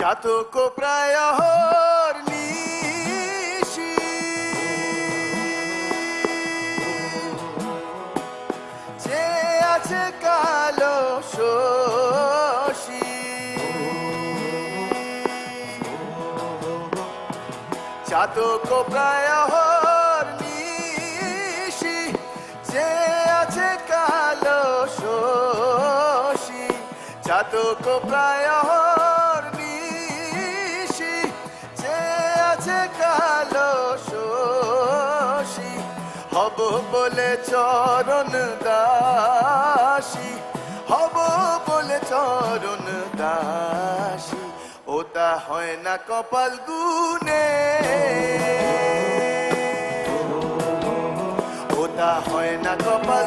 চাতক প্রায় নিশি। যে আছে কালো শশী। চাতক প্রায় নিশি। যে আছে কালো শশী। চাতক প্রায় বলে চরণ দাসী, হব বলে চরণ দাসী। ওটা হয় না কপাল গুনে ওটা হয় না কপাল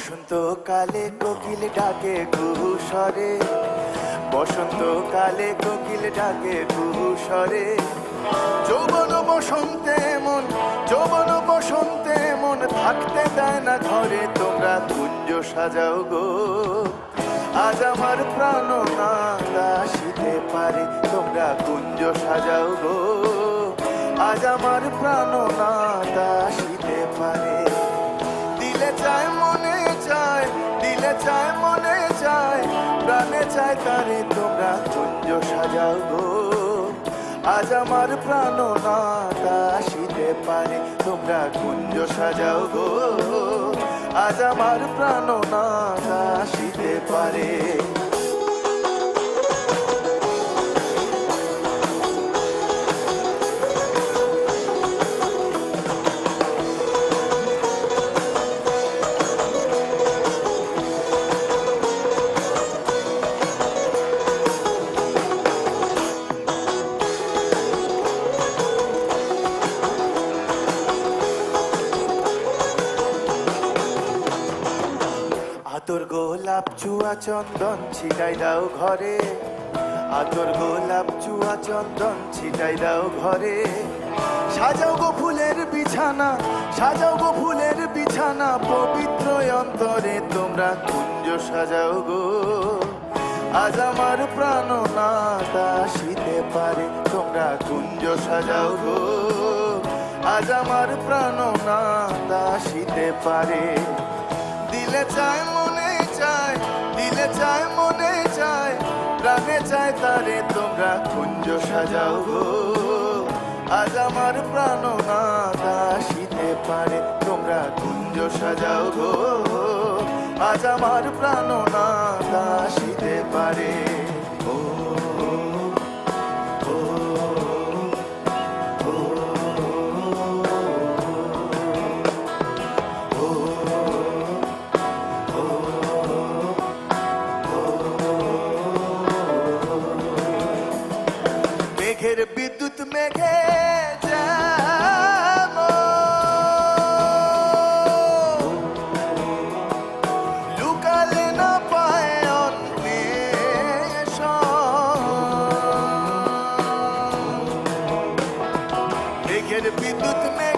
বসন্তকালে কোকিল ডাকে কুহুসরে বসন্তকালে কোকিল ডাকে কুহুসরে যৌবন বসন্তে মন, যৌবন বসন্তে মন থাকতে দেয় না ঘরে, তোমরা কুঞ্জ সাজাও গো। আজ আমার প্রাণ না দাসিতে পারে, তোমরা কুঞ্জ সাজাও গো। আজ আমার প্রাণ না দাসিতে পারে। দিলে চায় মনে চায়, মনে চায়, প্রাণে চায় তারে তোমরা কুঞ্জ সাজাও গো। আজ আমার প্রাণ না দাসিতে পারে, তোমরা কুঞ্জ সাজাও গো। আজ আমার প্রাণ না দাসিতে পারে। গোলাপ চুয়া চন্দন ছিটাই দাও ঘরে। আতর গোলাপ চুয়া চন্দন ছিটাই দাও ঘরে। সাজাও গো ফুলের বিছানা, সাজাও গো ফুলের বিছানা, পবিত্র অন্তরে তোমরা কুঞ্জ সাজাও গো। আজ আমার প্রাণ না দাসিতে পারে, তোমরা কুঞ্জ সাজাও গো। আজ আমার প্রাণ না দাসিতে পারে। দিলে চায় চায় মনে চায় প্রাণে চায় তারে তোমরা কুঞ্জ সাজাও গো। আজ আমার প্রাণ না দাসিতে পারে তোমরা কুঞ্জ সাজাও গো। আজ আমার প্রাণ না দাসিতে পারে। ও, মেঘের বিদ্যুৎ মেঘে বিদ্যুৎ মে